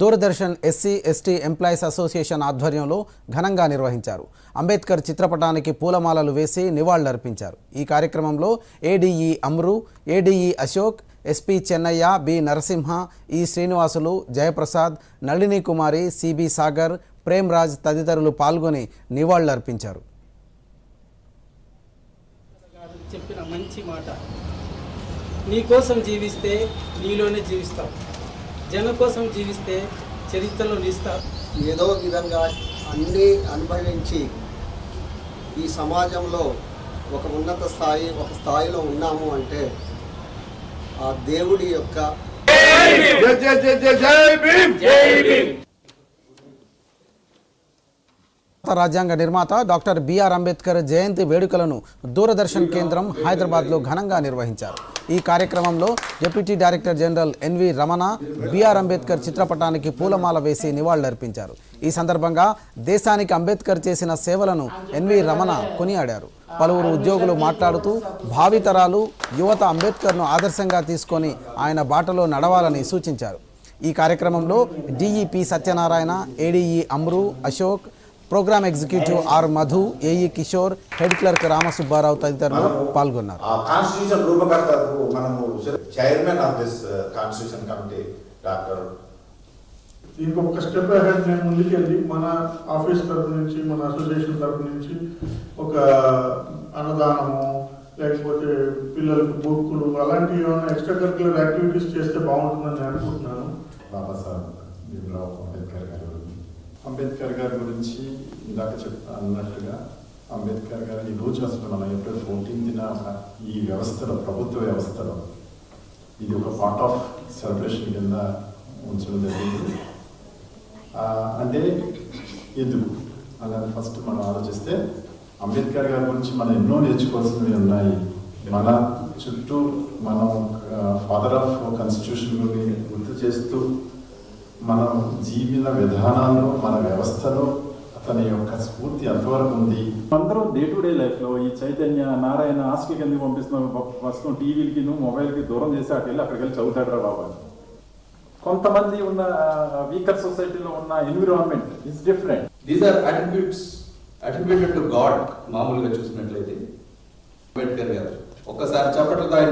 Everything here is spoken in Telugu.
Doordarshan SC ST employees association ఆధ్వర్యంలో ఘనంగా నిర్వహించారు. అంబేద్కర్ చిత్రపటానికి పూలమాలలు వేసి నివాళులర్పించారు. ఈ కార్యక్రమంలో ADE Amru ADE Ashok SP Chennaiah B Narasimha E Srinivasulu Jayaprasad Nalini Kumari CB Sagar Premraj తదితరులు పాల్గొని నివాళులర్పించారు. చెప్పిన మంచి మాట. నీకోసం జీవిస్తే నీలోనే జీవిస్తావు జన కోసం జీవిస్తే చరిత్రలో నిలుస్తావు ఏదో విధంగా అన్నీ అనుభవించి ఈ సమాజంలో ఒక ఉన్నత స్థాయి ఒక స్థాయిలో ఉన్నాము అంటే ఆ దేవుడి యొక్క జై జై జై జై జై భీమ్! భారత రాజ్యాంగ నిర్మాత డాక్టర్ బిఆర్ అంబేద్కర్ జయంతి వేడుకలను దూరదర్శన్ కేంద్రం హైదరాబాద్లో ఘనంగా నిర్వహించారు. ఈ కార్యక్రమంలో deputy director general NV Ramana BR Ambedkar చిత్రపటానికి పూలమాల వేసి నివాళులర్పించారు. ఈ సందర్భంగా దేశానికి అంబేద్కర్ చేసిన సేవలను ఎన్వి రమణ కొనియాడారు. పలువురు ఉద్యోగులు మాట్లాడుతూ భావితరాలు యువత అంబేద్కర్ను ఆదర్శంగా తీసుకొని ఆయన బాటలో నడవాలని సూచించారు. ఈ కార్యక్రమంలో DEP Satyanarayana ADE Amru Ashok programme executive R Madhu AE Kishore head clerk Ramasubbarao తదితరులు పాల్గొన్నారు. కాన్స్టిట్యూషన్ రూపకర్తకు మనము chairman of this constitution committee doctor దీనికి ఒక స్టెప్ అహెడ్ నేను ముందుకెళ్ళి మన ఆఫీస్ తరపు నుంచి మన అసోసియేషన్ తరపు నుంచి ఒక అన్నదానము లేకపోతే పిల్లలకు బుక్కులు అలాంటి ఏమైనా ఎక్స్ట్రా కరికులర్ యాక్టివిటీస్ చేస్తే బాగుంటుందని నేను అనుకుంటున్నాను. బాబాసాహెబ్ భీమరావు అంబేద్కర్ గారి అంబేద్కర్ గారి గురించి ఇందాక చెప్ అన్నట్టుగా అంబేద్కర్ గారు ఈ రోజు అసలు మనం ఏప్రిల్ ఫోర్టీన్త్న ఈ వ్యవస్థలో ప్రభుత్వ వ్యవస్థలో ఇది ఒక పార్ట్ ఆఫ్ సెలబ్రేషన్ కింద ఉంచడం జరిగింది అంటే ఎందుకు అన్నది ఫస్ట్ మనం ఆలోచిస్తే అంబేద్కర్ గారి గురించి మనం ఎన్నో నేర్చుకోవాల్సినవి ఉన్నాయి మన చుట్టూ మనం ఫాదర్ ఆఫ్ కాన్స్టిట్యూషన్ గుర్తు చేస్తూ మన జీవన విధానాల్లో మన వ్యవస్థలో అతని యొక్క స్ఫూర్తి ఎంతవరకు ఉంది? అందరం డే టు డే లైఫ్లో ఈ చైతన్య నారాయణ హాస్టల్కి ఎందుకు పంపిస్తున్నాం ప్రస్తుతం టీవీలకి మొబైల్కి దూరం చేసి అటు వెళ్ళి అక్కడికి వెళ్ళి చదువుతాడు రా బాబా. కొంతమంది ఉన్న వీకర్ సొసైటీలో ఉన్న environment is different these are attributes attributed to God మామూలుగా చూసినట్లయితే. అంబేద్కర్ గారు ఒక్కసారి చప్పట్లతో ఆయన